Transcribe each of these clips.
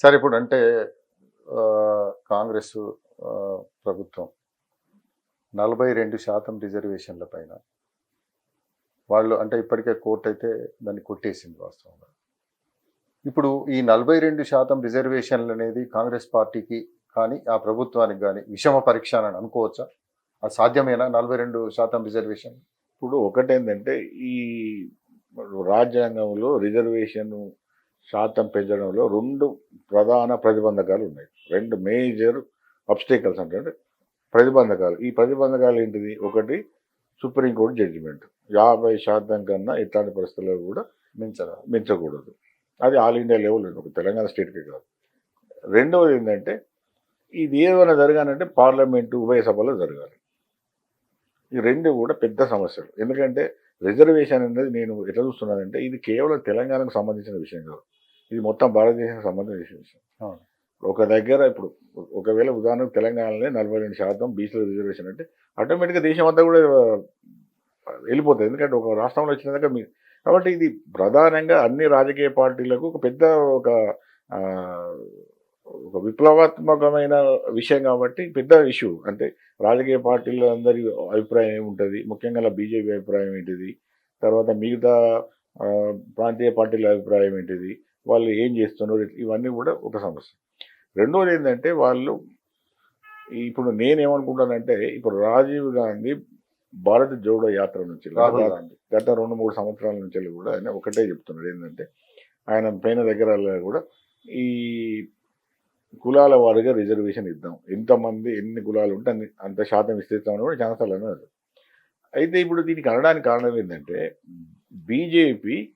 సరే ఇప్పుడు అంటే కాంగ్రెస్ ప్రభుత్వం నలభై రెండు శాతం రిజర్వేషన్ల పైన వాళ్ళు అంటే ఇప్పటికే కోర్టు అయితే దాన్ని కొట్టేసింది వాస్తవంగా. ఇప్పుడు ఈ నలభై రెండు శాతం రిజర్వేషన్లు అనేది కాంగ్రెస్ పార్టీకి కానీ ఆ ప్రభుత్వానికి కానీ విషమ పరీక్ష అని అనుకోవచ్చా? అది సాధ్యమేనా నలభై రెండు శాతం రిజర్వేషన్? ఇప్పుడు ఒకటేంటంటే ఈ రాజ్యాంగంలో రిజర్వేషన్ శాతం పెంచడంలో రెండు ప్రధాన ప్రతిబంధకాలు ఉన్నాయి. రెండు మేజర్ అబ్స్టేకల్స్ అంటే ప్రతిబంధకాలు. ఈ ప్రతిబంధకాలు ఏంటిది? ఒకటి సుప్రీంకోర్టు జడ్జిమెంట్. యాభై శాతం కన్నా ఇట్లాంటి పరిస్థితుల్లో కూడా మించరా మించకూడదు. అది ఆల్ ఇండియా లెవెల్ ఒక తెలంగాణ స్టేట్కే కాదు. రెండవది ఏంటంటే ఇది ఏమైనా జరగాలంటే పార్లమెంటు ఉభయ సభలో జరగాలి. ఈ రెండు కూడా పెద్ద సమస్యలు. ఎందుకంటే రిజర్వేషన్ అనేది నేను ఎట్లా చూస్తున్నానంటే ఇది కేవలం తెలంగాణకు సంబంధించిన విషయం కాదు. ఇది మొత్తం భారతదేశానికి సంబంధించిన విషయం అవును. ఒక దగ్గర ఇప్పుడు ఒకవేళ ఉదాహరణకు తెలంగాణలో నలభై రెండు శాతం బీసీల రిజర్వేషన్ అంటే ఆటోమేటిక్గా దేశం అంతా కూడా వెళ్ళిపోతుంది. ఎందుకంటే ఒక రాష్ట్రంలో వచ్చినాక మీ కాబట్టి ఇది ప్రధానంగా అన్ని రాజకీయ పార్టీలకు ఒక పెద్ద ఒక ఒక విప్లవాత్మకమైన విషయం కాబట్టి పెద్ద ఇష్యూ. అంటే రాజకీయ పార్టీల అందరి అభిప్రాయం ఏముంటుంది? ముఖ్యంగా బీజేపీ అభిప్రాయం ఏంటిది? తర్వాత మిగతా ప్రాంతీయ పార్టీల అభిప్రాయం ఏంటిది? వాళ్ళు ఏం చేస్తున్నారు ఇవన్నీ కూడా ఒక సమస్య. రెండోది ఏంటంటే వాళ్ళు ఇప్పుడు నేనేమనుకుంటానంటే ఇప్పుడు రాజీవ్ గాంధీ భారత్ జోడో యాత్ర నుంచి రాహుల్ గత- గాంధీ. గత రెండు మూడు సంవత్సరాల నుంచి కూడా ఆయన ఒకటే చెప్తున్నాడు ఏంటంటే ఆయన పైన దగ్గర కూడా ఈ కులాల వారిగా రిజర్వేషన్ ఇద్దాం. ఎంతమంది ఎన్ని కులాలు ఉంటే అన్ని అంత శాతం ఇస్తామని కూడా ఛాన్సాలు అన్నారు. అయితే ఇప్పుడు దీనికి అనడానికి కారణం ఏంటంటే బీజేపీ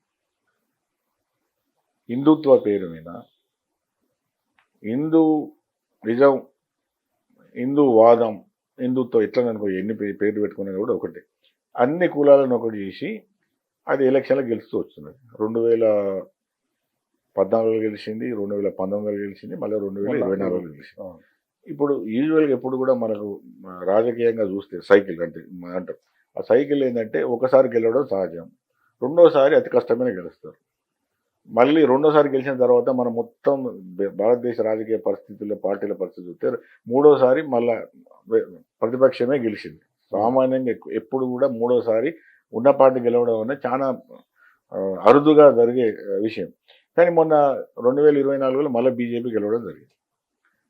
హిందుత్వ పేరు మీద హిందూ నిజం హిందూ వాదం హిందుత్వం ఎట్లా అనుకో ఎన్ని పేర్లు పెట్టుకున్నా కూడా ఒకటే. అన్ని కులాలను ఒకటి చేసి అది ఎలక్షన్లో గెలుస్తూ వస్తున్నది. రెండు వేల పద్నాలుగులో గెలిచింది రెండు వేల పంతొమ్మిదిలో గెలిచింది మళ్ళీ రెండు వేల ఇరవై నాలుగులో గెలిచింది. ఇప్పుడు యూజువల్గా ఎప్పుడు కూడా మనకు రాజకీయంగా చూస్తే సైకిల్ అంటే మన అంటాం ఆ సైకిల్ ఏంటంటే ఒకసారి గెలవడం సహజం రెండోసారి అతి కష్టమైన గెలుస్తారు. మళ్ళీ రెండోసారి గెలిచిన తర్వాత మనం మొత్తం భారతదేశ రాజకీయ పరిస్థితుల్లో పార్టీల పరిస్థితి చూస్తే మూడోసారి మళ్ళా ప్రతిపక్షమే గెలిచింది. సామాన్యంగా ఎప్పుడు కూడా మూడోసారి ఉన్న పార్టీ గెలవడం అనేది చాలా అరుదుగా జరిగే విషయం. కానీ మొన్న రెండు వేల ఇరవై నాలుగులో మళ్ళీ బీజేపీ గెలవడం జరిగింది.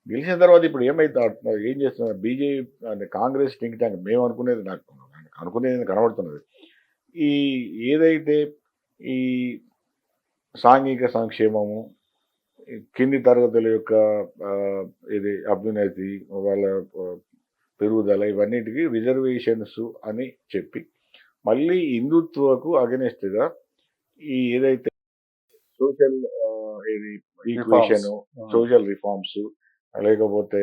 గెలిచిన తర్వాత ఇప్పుడు ఏమైతే ఏం చేస్తున్నారు? బీజేపీ అంటే కాంగ్రెస్ థింక్ ట్యాంక్ మేము అనుకునేది నాకు అనుకునేది కనబడుతున్నది. ఈ ఏదైతే ఈ సాంఘిక సంక్షేమము కింది తరగతుల యొక్క ఇది అభ్యున్నతి వాళ్ళ పెరుగుదల ఇవన్నిటికీ రిజర్వేషన్స్ అని చెప్పి మళ్ళీ హిందుత్వకు అగెనెస్ట్గా ఈ ఏదైతే సోషల్ ఇది ఈక్వేషన్ సోషల్ రిఫార్మ్స్ లేకపోతే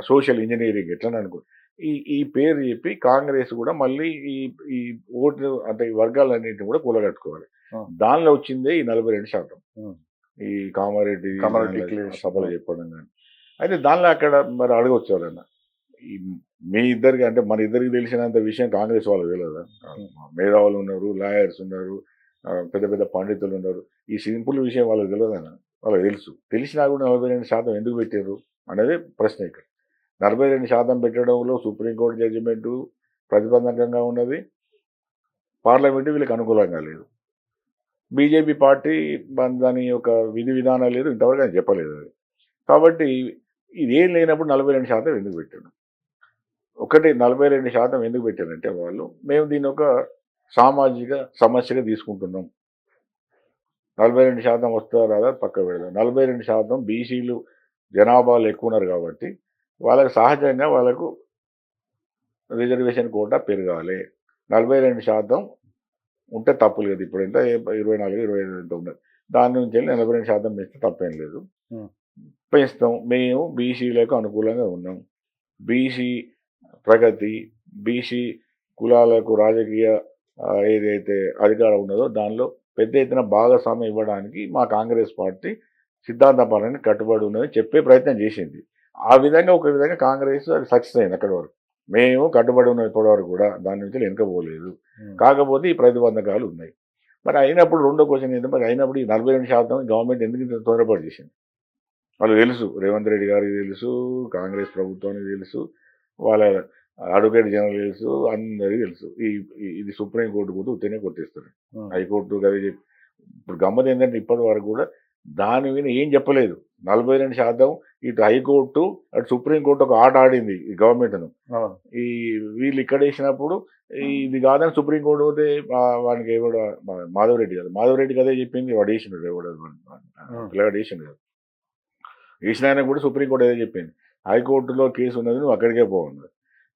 సోషల్ ఇంజనీరింగ్ ఎట్లా అనుకో ఈ ఈ పేరు చెప్పి కాంగ్రెస్ కూడా మళ్ళీ ఈ ఈ ఓటు అంటే ఈ వర్గాలన్నింటిని కూడా కూలగట్టుకోవాలి. దానిలో వచ్చిందే ఈ నలభై రెండు శాతం. ఈ కామారెడ్డి కామారెడ్డి. సభలో చెప్పడం కానీ. అయితే దానిలో అక్కడ మరి అడగొచ్చు ఎవరన్నా ఈ మీ ఇద్దరికి అంటే మన ఇద్దరికి తెలిసినంత విషయం కాంగ్రెస్ వాళ్ళకి తెలియదా? మేధావులు ఉన్నారు లాయర్స్ ఉన్నారు పెద్ద పెద్ద పండితులు ఉన్నారు. ఈ సింపుల్ విషయం వాళ్ళకి తెలియదన్న వాళ్ళకి తెలుసు. తెలిసినా కూడా నలభై రెండు శాతం ఎందుకు పెట్టారు అనేది ప్రశ్న ఇక్కడ. నలభై రెండు శాతం పెట్టడంలో సుప్రీంకోర్టు జడ్జిమెంటు ప్రతిబంధకంగా ఉన్నది. పార్లమెంటు వీళ్ళకి అనుకూలంగా లేదు. బీజేపీ పార్టీ దాని యొక్క విధి విధానం లేదు ఇంతవరకు ఆయన చెప్పలేదు అది. కాబట్టి ఇదేం లేనప్పుడు నలభై రెండు శాతం ఎందుకు పెట్టాడు? ఒకటి నలభై రెండు శాతం ఎందుకు పెట్టారంటే వాళ్ళు మేము దీన్ని ఒక సామాజిక సమస్యగా తీసుకుంటున్నాం. నలభై రెండు శాతం వస్తుందా రాదా? పక్క పెడదాం. నలభై రెండు శాతం బీసీలు జనాభాలు ఎక్కువ ఉన్నారు కాబట్టి వాళ్ళకి సహజంగా వాళ్ళకు రిజర్వేషన్ కోటా పెరగాలి. నలభై రెండు శాతం ఉంటే తప్పు లేదు ఇప్పుడు ఎంత? ఇరవై నాలుగు ఇరవై ఐదు ఎంత ఉన్నది దాని నుంచి వెళ్ళి నలభై రెండు శాతం పెంచితే తప్పేం లేదు. పెంచుతాం. మేము బీసీలకు అనుకూలంగా ఉన్నాం. బీసీ ప్రగతి బీసీ కులాలకు రాజకీయ ఏదైతే అధికారం ఉన్నదో దానిలో పెద్ద ఎత్తున భాగస్వామ్యం ఇవ్వడానికి మా కాంగ్రెస్ పార్టీ సిద్ధాంతపరంగా కట్టుబడి ఉన్నదని చెప్పే ప్రయత్నం చేసింది. ఆ విధంగా ఒక విధంగా కాంగ్రెస్ అది సక్సెస్ అయింది అక్కడి వరకు. మేము కట్టుబడి ఉన్న వరకు కూడా దాని నుంచి వెనుకపోలేదు కాకపోతే ఈ ప్రతిబంధకాలు ఉన్నాయి. మరి అయినప్పుడు రెండో క్వశ్చన్ ఏంటంటే మరి అయినప్పుడు ఈ నలభై రెండు శాతం గవర్నమెంట్ ఎందుకు ఇంత తొందరపాటు చేసింది? వాళ్ళు తెలుసు రేవంత్ రెడ్డి గారికి తెలుసు కాంగ్రెస్ ప్రభుత్వానికి తెలుసు వాళ్ళ అడ్వకేట్ జనరల్ తెలుసు అందరికీ తెలుసు. ఈ ఇది సుప్రీం కోర్టు కూడా ఉత్తనే కొట్టేస్తారు. హైకోర్టు కదా చెప్పి ఇప్పుడు గమ్మత్ ఏంటంటే ఇప్పటి వరకు కూడా దాని మీద ఏం చెప్పలేదు. నలభై రెండు శాతం ఇటు హైకోర్టు అటు సుప్రీంకోర్టు ఒక ఆట ఆడింది ఈ గవర్నమెంట్ను. ఈ వీళ్ళు ఇక్కడ వేసినప్పుడు ఇది కాదని సుప్రీంకోర్టు పోతే వానికి ఎవడు మాధవరెడ్డి కదా. మాధవరెడ్డి కదే చెప్పింది. వాడు వేసిండు ఎవడు పిల్లగాడు వేసిండు కదా. వేసిన ఆయన కూడా సుప్రీంకోర్టు అదే చెప్పింది. హైకోర్టులో కేసు ఉన్నది నువ్వు అక్కడికే పోవున్నది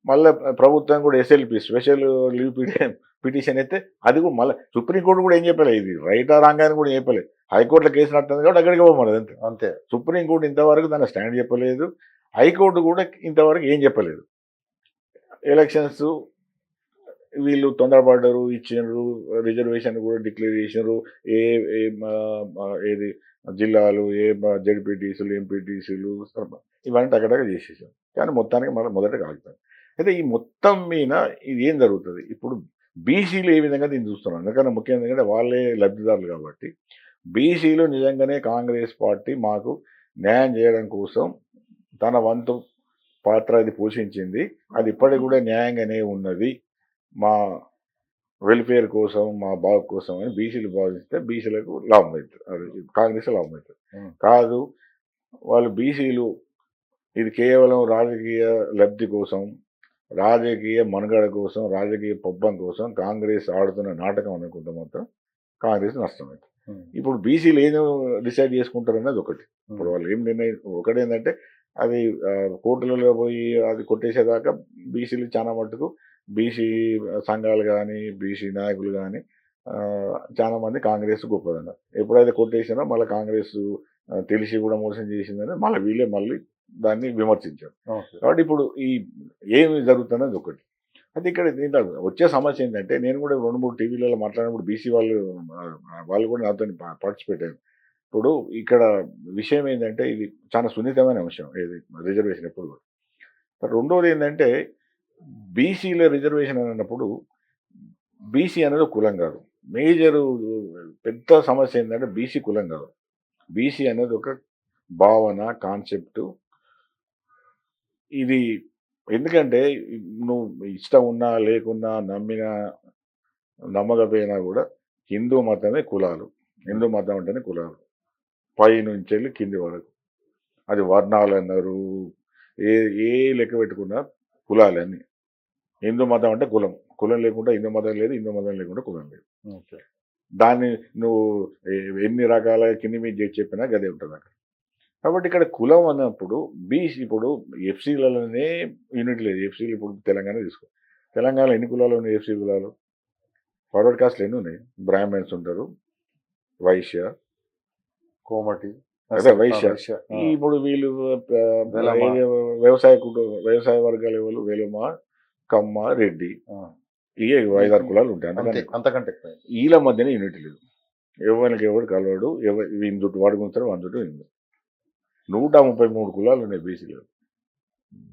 మళ్ళీ ప్రభుత్వం కూడా SLP special leave peti- petition అయితే అది కూడా మళ్ళీ సుప్రీంకోర్టు కూడా ఏం చెప్పలేదు ఇది రైటా రాంగాని కూడా చెప్పలేదు హైకోర్టులో కేసు నడుతుంది కాబట్టి అక్కడికి పోమన్నది అంతే అంతే. సుప్రీంకోర్టు ఇంతవరకు దాని స్టాండ్ చెప్పలేదు. హైకోర్టు కూడా ఇంతవరకు ఏం చెప్పలేదు. ఎలక్షన్స్ వీళ్ళు తొందరపడ్డరు ఇచ్చినారు రిజర్వేషన్ కూడా డిక్లేర్ చేసినారు. ఏ ఏ మా- ఏది జిల్లాలు ఏ జడ్పీటీసీలు ఎంపీటీసీలు ఇవన్నీ అక్కడ చేసేసాం కానీ మొత్తానికి మళ్ళీ మొదట కాగుతాం. అయితే ఈ మొత్తం మీద ఇది ఏం జరుగుతుంది? ఇప్పుడు బీసీలు ఏ విధంగా దీన్ని చూస్తున్నారు? ఎందుకంటే ముఖ్యంగా ఎందుకంటే వాళ్ళే లబ్ధిదారులు కాబట్టి బీసీలు నిజంగానే కాంగ్రెస్ పార్టీ మాకు న్యాయం చేయడం కోసం తన వంతు పాత్ర అది పోషించింది అది ఇప్పటికి కూడా న్యాయంగానే ఉన్నది మా వెల్ఫేర్ కోసం మా బాగు కోసం అని బీసీలు భావిస్తే బీసీలకు లాభం అవుతుంది అది కాంగ్రెస్ లాభం అవుతుంది. కాదు వాళ్ళు బీసీలు ఇది కేవలం రాజకీయ లబ్ధి కోసం రాజకీయ మనుగడ కోసం రాజకీయ పబ్బం కోసం కాంగ్రెస్ ఆడుతున్న నాటకం అనుకుంటే మాత్రం కాంగ్రెస్ నష్టమైంది ఉమ్. ఇప్పుడు బీసీలు ఏం డిసైడ్ చేసుకుంటారు అనేది ఒకటి. ఇప్పుడు వాళ్ళు ఏం నిర్ణయం ఒకటి ఏంటంటే అది కోర్టులలో పోయి అది కొట్టేసేదాకా బీసీలు చాలా మట్టుకు బీసీ సంఘాలు కానీ బీసీ నాయకులు కానీ చాలా మంది కాంగ్రెస్ గొప్పదన్న ఎప్పుడైతే కొట్టేసినా మళ్ళీ కాంగ్రెస్ తెలిసి కూడా మోసం చేసిందని మళ్ళీ వీళ్ళే మళ్ళీ దాన్ని విమర్శించారు. కాబట్టి ఇప్పుడు ఈ ఏమి జరుగుతున్నది ఒకటి. అయితే ఇక్కడ దీంట్లో వచ్చే సమస్య ఏంటంటే నేను కూడా రెండు మూడు టీవీలలో మాట్లాడినప్పుడు బీసీ వాళ్ళు వాళ్ళు కూడా నాతో పార్టిసిపేట్ అయ్యారు ఇప్పుడు ఇక్కడ విషయం ఏంటంటే ఇది చాలా సున్నితమైన అంశం ఇది రిజర్వేషన్ ఎప్పుడు కూడా. రెండోది ఏంటంటే బీసీల రిజర్వేషన్ అని అన్నప్పుడు బీసీ అనేది కులం కాదు. మేజర్ పెద్ద సమస్య ఏంటంటే బీసీ కులం కాదు. బీసీ అనేది ఒక భావన కాన్సెప్టు ఇది ఎందుకంటే నువ్వు ఇష్టం ఉన్నా లేకున్నా నమ్మినా నమ్మకపోయినా కూడా హిందూ మతమే కులాలు. హిందూ మతం అంటేనే కులాలు. పై నుంచి వెళ్ళి కింది వరకు. అది వర్ణాలు అన్నారు ఏ ఏ లెక్క పెట్టుకున్నా కులాలన్నీ. హిందూ మతం అంటే కులం. కులం లేకుండా హిందూ మతం లేదు హిందూ మతం లేకుండా కులం లేదు. ఓకే. దాన్ని నువ్వు ఎన్ని రకాల కింది మీద చేసి చెప్పినా గదే ఉంటుంది అక్కడ కాబట్టి ఇక్కడ కులం అన్నప్పుడు బీసీ ఇప్పుడు ఎఫ్సీలలోనే యూనిట్ లేదు. ఎఫ్సీలు ఇప్పుడు తెలంగాణ తీసుకో తెలంగాణలో ఎన్ని కులాలు ఉన్నాయి ఎఫ్సీ కులాలు? ఫార్వర్డ్ కాస్ట్లు ఎన్ని ఉన్నాయి? బ్రాహ్మణ్స్ ఉంటారు. వైశ్య కోమటి అదే వైశ్య. ఇప్పుడు వీళ్ళు వ్యవసాయ కుటుంబ వ్యవసాయ వర్గాల ఎవరు? వెలుమ కమ్మ రెడ్డి. ఇవే ఐదారు కులాలు ఉంటాయి. అంతకంటే ఎక్కువ. వీళ్ళ మధ్యనే యూనిట్ లేదు. ఎవరికి ఎవడు కలవాడు? ఎవరు వీని చుట్టూ వాడుకుంటారు వాని చుట్టూ వీని చుట్టూ. నూట ముప్పై మూడు కులాలు ఉన్నాయి బీసీలు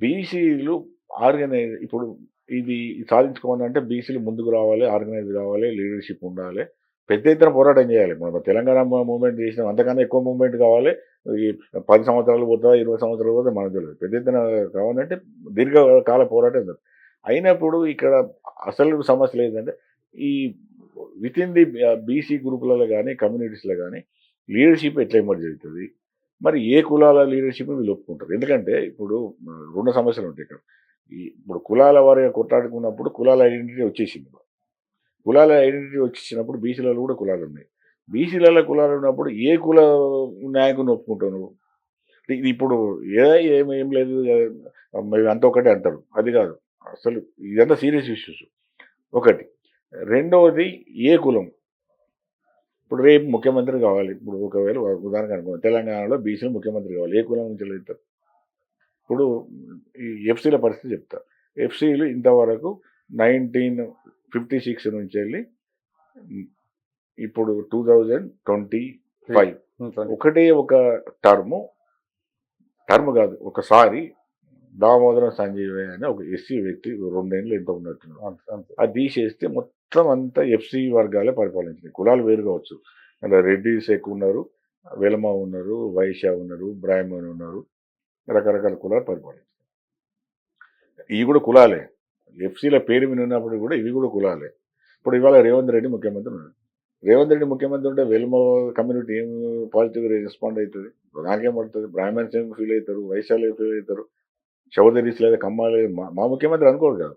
బీసీలు ఆర్గనైజ్ ఇప్పుడు ఇది సాధించుకోవాలంటే బీసీలు ముందుకు రావాలి ఆర్గనైజ్ కావాలి లీడర్షిప్ ఉండాలి. పెద్ద ఎత్తున పోరాటం చేయాలి. మనం తెలంగాణ మూవ్మెంట్ చేసినాం అంతకన్నా ఎక్కువ మూవ్మెంట్ కావాలి. ఈ పది సంవత్సరాలు పోతా ఇరవై సంవత్సరాలు పోతే మనకు తెలియదు. పెద్ద ఎత్తున కావాలంటే దీర్ఘకాల పోరాటం అయినప్పుడు ఇక్కడ అసలు సమస్య లేదంటే ఈ విత్ ఇన్ ది బీసీ గ్రూపులలో కానీ కమ్యూనిటీస్లో కానీ లీడర్షిప్ ఎట్లా ఎమర్జ్ అవుతుంది? మరి ఏ కులాల లీడర్షిప్ వీళ్ళు ఒప్పుకుంటారు? ఎందుకంటే ఇప్పుడు రెండు సమస్యలు ఉంటాయి ఇక్కడ. ఈ ఇప్పుడు కులాల వారిగా కొట్లాడుకున్నప్పుడు కులాల ఐడెంటిటీ వచ్చేసింది కులాల ఐడెంటిటీ వచ్చేసినప్పుడు బీసీలలో కూడా కులాలు ఉన్నాయి. బీసీలలో కులాలు ఉన్నప్పుడు ఏ కుల నాయకుని ఒప్పుకుంటావు నువ్వు? ఇప్పుడు ఏ ఏం ఏం లేదు అంత ఒకటే అంటారు. అది కాదు. అసలు ఇదంతా సీరియస్ ఇష్యూస్ ఒకటి. రెండవది ఏ కులం? ఇప్పుడు రేపు ముఖ్యమంత్రి కావాలి. ఇప్పుడు ఒకవేళ ఉదాహరణకు అనుకో తెలంగాణలో బీసీలు ముఖ్యమంత్రి కావాలి. ఏ కులం నుంచి వెళ్తారు ఇప్పుడు ఈ ఎఫ్సీల పరిస్థితి చెప్తా. ఎఫ్సీలు ఇంతవరకు నైన్టీన్ ఫిఫ్టీ సిక్స్ నుంచి వెళ్ళి ఇప్పుడు టూ థౌజండ్ ట్వంటీ ఫైవ్. ఒకటే ఒక టర్ము టర్మ్ కాదు ఒకసారి దామోదరం సంజీవయ్య అనే ఒక ఎస్సీ వ్యక్తి రెండేళ్ళు ఎంత అంతే అంతే. అది తీసేస్తే మొత్తం అంతా ఎఫ్సి వర్గాలే పరిపాలించినాయి. కులాలు వేరు కావచ్చు. అలా రెడ్డిస్ ఎక్కువ ఉన్నారు వెలమ ఉన్నారు వైశ్య ఉన్నారు బ్రాహ్మణ్ ఉన్నారు. రకరకాల కులాలు పరిపాలిస్తారు ఇవి కూడా కులాలే. ఎఫ్సీల పేరు మీద ఉన్నప్పుడు కూడా ఇవి కూడా కులాలే. ఇప్పుడు ఇవాళ రేవంత్ రెడ్డి ముఖ్యమంత్రి ఉన్నాడు. రేవంత్ రెడ్డి ముఖ్యమంత్రి ఉంటే వెల్మ కమ్యూనిటీ ఏం పాజిటివ్గా రెస్పాండ్ అవుతుంది? నాకేం పడుతుంది? బ్రాహ్మణ్స్ ఏం ఫీల్ అవుతారు వైశాలు ఫీల్ అవుతారు. చౌదరీస్ లేదా కమ్మాలి మా- మా ముఖ్యమంత్రి అనుకోడు కదా.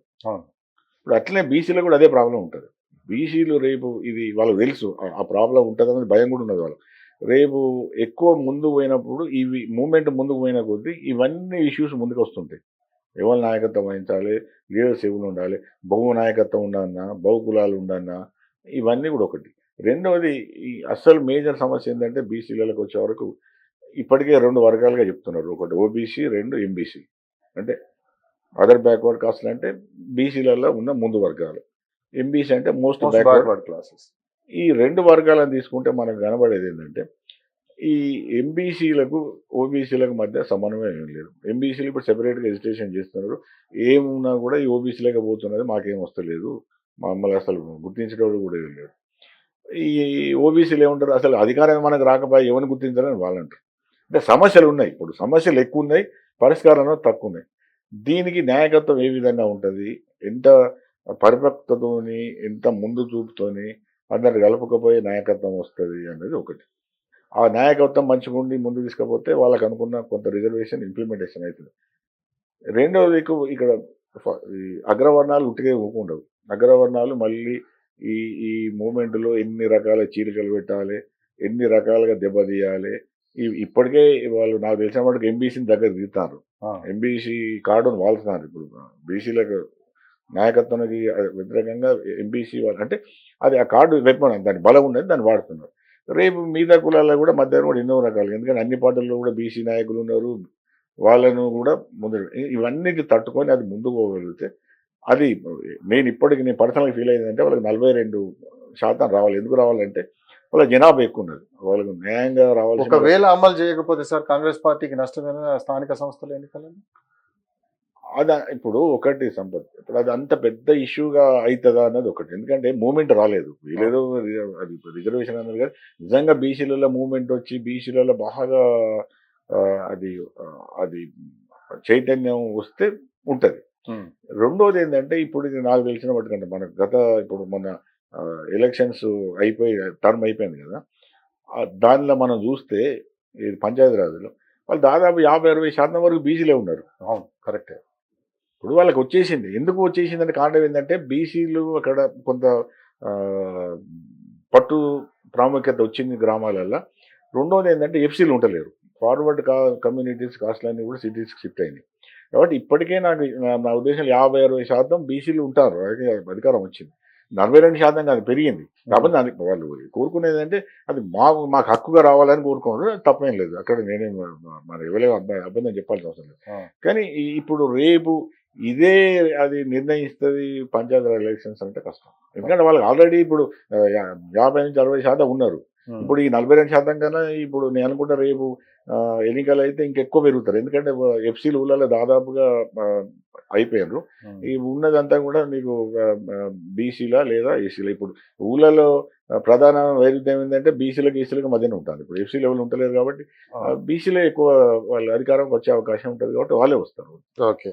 ఇప్పుడు అట్లనే బీసీలో కూడా అదే ప్రాబ్లం ఉంటుంది. బీసీలు రేపు ఇది వాళ్ళకి తెలుసు ఆ- ప్రాబ్లం ఉంటుంది అనేది భయం కూడా ఉన్నది వాళ్ళు రేపు ఎక్కువ ముందు పోయినప్పుడు ఇవి మూమెంట్ ముందుకు పోయిన కొద్దీ ఇవన్నీ ఇష్యూస్ ముందుకు వస్తుంటాయి. ఎవరి నాయకత్వం వహించాలి లీడర్స్ ఎవరు ఉండాలి బహు నాయకత్వం ఉండన్నా బహు కులాలు ఉండన్నా ఇవన్నీ కూడా ఒకటి. రెండవది ఈ అస్సలు మేజర్ సమస్య ఏంటంటే బీసీలకు వచ్చే వరకు ఇప్పటికే రెండు వర్గాలుగా చెప్తున్నారు. ఒకటి ఓబీసీ రెండు ఎంబీసీ. అంటే అదర్ బ్యాక్వర్డ్ కాస్ట్ అంటే బీసీలలో ఉన్న ముందు వర్గాలు. ఎంబీసీ అంటే మోస్ట్ బ్యాక్వర్డ్ క్లాసెస్ ఈ రెండు వర్గాలను తీసుకుంటే మనకు కనబడేది ఏంటంటే ఈ ఎంబీసీలకు ఓబీసీలకు మధ్య సమన్వయం ఏం లేదు. ఎంబీసీలు ఇప్పుడు సెపరేట్గా ఎజిటేషన్ చేస్తున్నారు. ఏమున్నా కూడా ఈ ఓబీసీలకు పోతున్నది మాకేం వస్తలేదు. మమ్మల్ని అసలు గుర్తించేటోడు కూడా ఏం లేడు ఈ ఓబీసీలు ఏమంటారు? అసలు అధికారం మనకు రాకపోయి ఎవరిని గుర్తించాలని వాళ్ళు అంటారు అంటే సమస్యలు ఉన్నాయి. ఇప్పుడు సమస్యలు ఎక్కువ ఉన్నాయి. పరిష్కారంలో తక్కువ ఉన్నాయి దీనికి నాయకత్వం ఏ విధంగా ఉంటుంది? ఎంత పరిపక్వతతోని ఎంత ముందు చూపుతోని అందరు కలుపుకపోయే నాయకత్వం వస్తుంది అనేది ఒకటి. ఆ నాయకత్వం మంచిగా ఉండి ముందు తీసుకపోతే వాళ్ళకు అనుకున్న కొంత రిజర్వేషన్ ఇంప్లిమెంటేషన్ అవుతుంది రెండవది ఎక్కువ ఇక్కడ ఈ అగ్రవర్ణాలు ఉట్టిగా ఊకుండవు. అగ్రవర్ణాలు మళ్ళీ ఈ ఈ మూమెంట్లో ఎన్ని రకాల చీలికలు పెట్టాలి ఎన్ని రకాలుగా దెబ్బతీయాలి ఇప్పటికే వాళ్ళు నాకు తెలిసిన మటుకు ఎంబీసీని దగ్గర దిగుతారు ఎంబీసీ కార్డును వాళ్తున్నారు ఇప్పుడు. బీసీలకు నాయకత్వానికి వ్యతిరేకంగా ఎంబీసీ వాళ్ళు అంటే అది ఆ కార్డు వెపన్ దాని బలం ఉన్నది దాన్ని వాడుతున్నారు. రేపు మిగతా కులాల్లో కూడా మధ్యాహ్నం కూడా ఎన్నో రకాలు ఎందుకంటే అన్ని పార్టీల్లో కూడా బీసీ నాయకులు ఉన్నారు. వాళ్ళను కూడా ముందు ఇవన్నిటి తట్టుకొని అది ముందుకు పోగలిగితే అది నేను ఇప్పటికి నేను పర్సనల్గా ఫీల్ అయ్యిందంటే వాళ్ళకి నలభై రెండు శాతం రావాలి. ఎందుకు రావాలంటే వాళ్ళ జనాభా ఎక్కువ ఉన్నది. వాళ్ళకు న్యాయంగా రావాల్సిన ఒకవేళ అమలు చేయకపోతే సార్ కాంగ్రెస్ పార్టీకి నష్టమైన స్థానిక సంస్థల ఎన్నికలను అది ఇప్పుడు ఒకటి సంపత్ ఇప్పుడు అది అంత పెద్ద ఇష్యూగా అవుతుందా అన్నది ఒకటి. ఎందుకంటే మూమెంట్ రాలేదు. వీళ్ళేదో అది రిజర్వేషన్ అన్నది కానీ నిజంగా బీసీలలో మూమెంట్ వచ్చి బీసీలలో బాగా అది అది చైతన్యం వస్తే ఉంటుంది. రెండోది ఏంటంటే ఇప్పుడు ఇది నాకు తెలిసిన మటుకంటే మన గత ఇప్పుడు మన ఎలక్షన్స్ అయిపోయి టర్మ్ అయిపోయింది కదా. దానిలో మనం చూస్తే ఇది పంచాయతీరాజులో వాళ్ళు దాదాపు యాభై అరవై శాతం వరకు బీసీలే ఉన్నారు. అవును కరెక్టే. ఇప్పుడు వాళ్ళకి వచ్చేసింది. ఎందుకు వచ్చేసిందంటే కారణం ఏంటంటే బీసీలు అక్కడ కొంత పట్టు ప్రాముఖ్యత వచ్చింది గ్రామాలలో రెండోది ఏంటంటే ఎఫ్సీలు ఉండలేరు. ఫార్వర్డ్ కా కమ్యూనిటీస్ కాస్ట్లన్నీ కూడా సిటీస్కి షిఫ్ట్ అయినాయి. కాబట్టి ఇప్పటికే నాకు నా- ఉద్దేశంలో ఉద్దేశం యాభై అరవై శాతం బీసీలు ఉంటారు. అధికారం వచ్చింది. నలభై రెండు శాతం కాదు పెరిగింది. కాబట్టి దానికి వాళ్ళు కోరుకునేది అంటే అది మా మాకు హక్కుగా రావాలని కోరుకున్నారు. తప్పేం లేదు. అక్కడ నేనేం మరి ఇవ్వలేము అబ్బాయి అబద్ధం చెప్పాల్సిన అవసరం లేదు. కానీ ఇప్పుడు రేపు ఇదే అది నిర్ణయిస్తుంది పంచాయతీ ఎలక్షన్స్ అంటే కష్టం. ఎందుకంటే వాళ్ళకి ఆల్రెడీ ఇప్పుడు యాభై నుంచి అరవై శాతం ఉన్నారు. ఇప్పుడు ఈ నలభై రెండు శాతం కన్నా ఇప్పుడు నేను అనుకుంటా రేపు ఎన్నికలు అయితే ఇంకెక్కువ పెరుగుతారు. ఎందుకంటే ఎఫ్సీలు ఊళ్ళలో దాదాపుగా ఆ, అయిపోయారు ఈ ఉన్నదంతా కూడా మీకు బీసీలా లేదా ఏసీలా ఇప్పుడు ఊళ్ళలో ప్రధాన వైరుధ్యం ఏంటంటే బీసీలకు ఈసీలకు మధ్యన ఉంటుంది ఇప్పుడు ఎఫ్సీ లెవెల్ ఉంటలేదు కాబట్టి బీసీలో ఎక్కువ వాళ్ళ అధికారంకి వచ్చే అవకాశం ఉంటుంది కాబట్టి వాళ్ళే వస్తారు. ఓకే.